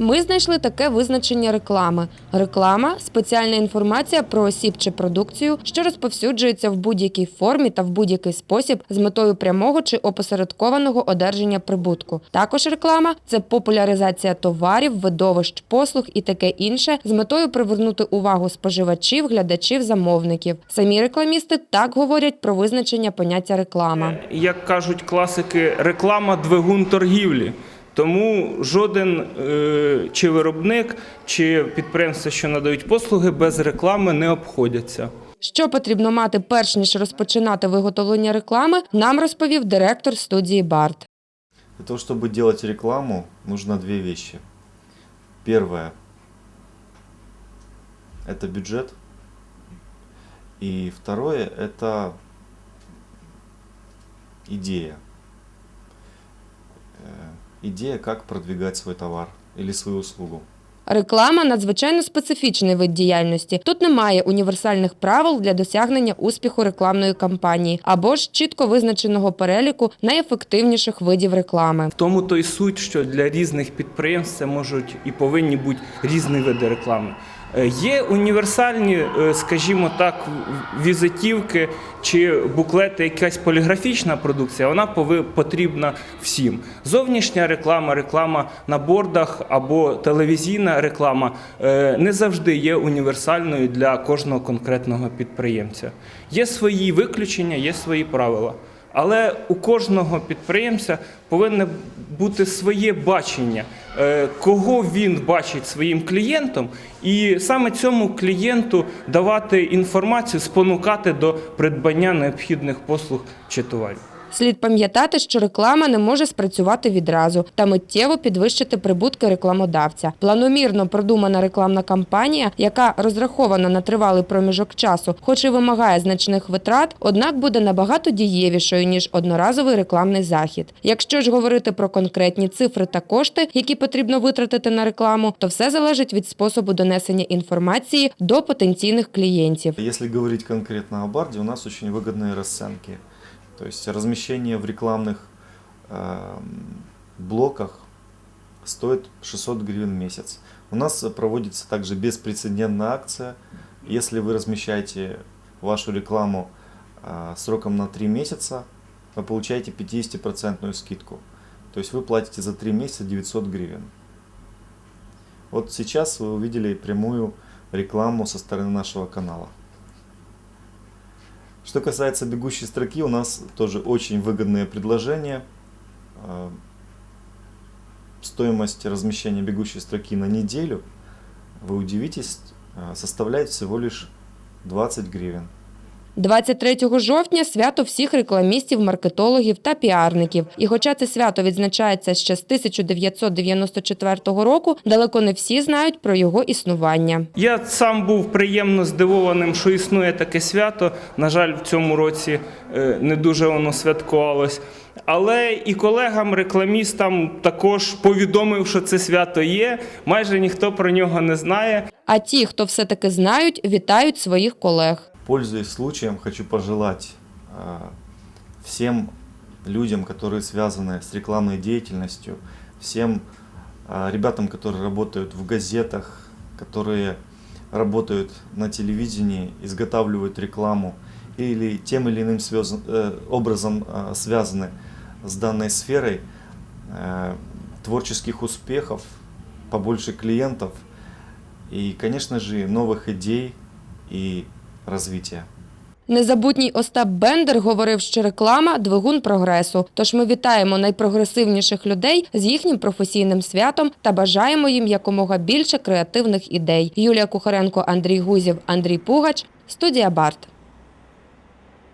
Ми знайшли таке визначення реклами. Реклама спеціальна інформація про осіб чи продукцію, що розповсюджується в будь-якій формі та в будь-який спосіб з метою прямого чи опосередкованого одержання прибутку. Також реклама це популяризація товарів, видовищ, послуг і таке інше з метою привернути увагу споживачів, глядачів, замовників. Самі рекламісти так говорять про визначення поняття реклама. Як кажуть класики, реклама двигун торгівлі. Тому жоден е, чи виробник, чи підприємства, що надають послуги, без реклами не обходяться. Що потрібно мати перш ніж розпочинати виготовлення реклами, нам розповів директор студії Барт. Для того, чтобы делать рекламу, нужно две вещи. Первое – это бюджет. И второе – это идея. Идея, как продвигать свой товар или свою услугу. Реклама надзвичайно специфічний вид діяльності. Тут немає універсальних правил для досягнення успіху рекламної кампанії або ж чітко визначеного переліку найефективніших видів реклами. В тому то й суть, що для різних підприємств це можуть і повинні бути різні види реклами. Е, Є універсальні, е, скажімо так, візитівки чи буклети, якась поліграфічна продукція, вона потрібна всім. Зовнішня реклама, реклама на бордах або телевізійна реклама е, не завжди є універсальною для кожного конкретного підприємця. Є свої виключення, є свої правила. Але у кожного підприємця повинне бути своє бачення, е, кого він бачить своїм клієнтом, і саме цьому клієнту давати інформацію, спонукати до придбання необхідних послуг чи товарів. Слід пам'ятати, що реклама не може спрацювати відразу та миттєво підвищити прибутки рекламодавця. Планомірно продумана рекламна кампанія, яка розрахована на тривалий проміжок часу, хоч і вимагає значних витрат, однак буде набагато дієвішою ніж одноразовий рекламний захід. Якщо ж говорити про конкретні цифри та кошти, які потрібно витратити на рекламу, то все залежить від способу донесення інформації до потенційних клієнтів. Если говорить конкретно о Барде, у нас очень выгодные расценки. То есть размещение в рекламных эм, блоках стоит 600 гривен в месяц. У нас проводится также беспрецедентная акция. Если вы размещаете вашу рекламу э, сроком на 3 месяца, вы получаете 50% скидку. То есть вы платите за 3 месяца 900 гривен. Вот сейчас вы увидели прямую рекламу со стороны нашего канала. Что касается бегущей строки, у нас тоже очень выгодные предложения. Э, Стоимость размещения бегущей строки на неделю, вы удивитесь, э, составляет всего лишь 20 гривен. 23 жовтня свято всіх рекламістів, маркетологів та піарників. І хоча це свято відзначається ще з 1994 року, далеко не всі знають про його існування. Я сам був приємно здивованим, що існує таке свято. На жаль, в цьому році е, не дуже воно святкувалось. Але і колегам, рекламістам також повідомив, що це свято є. Майже ніхто про нього не знає. А ті, хто все-таки знають, вітають своїх колег. Пользуясь случаем, хочу пожелать э, всем людям, которые связаны с рекламной деятельностью, всем э, ребятам, которые работают в газетах, которые работают на телевидении, изготавливают рекламу или тем или иным связан- э, образом э, связаны с данной сферой, э, творческих успехов, побольше клиентов и, конечно же, новых идей и развития. Незабутній Остап Бендер говорив, що реклама двигун прогресу. Тож ми вітаємо найпрогресивніших людей з їхнім професійним святом та бажаємо їм якомога більше креативних ідей. Юлія Кухаренко, Андрій Гузів, Андрій Пугач, студія Барт.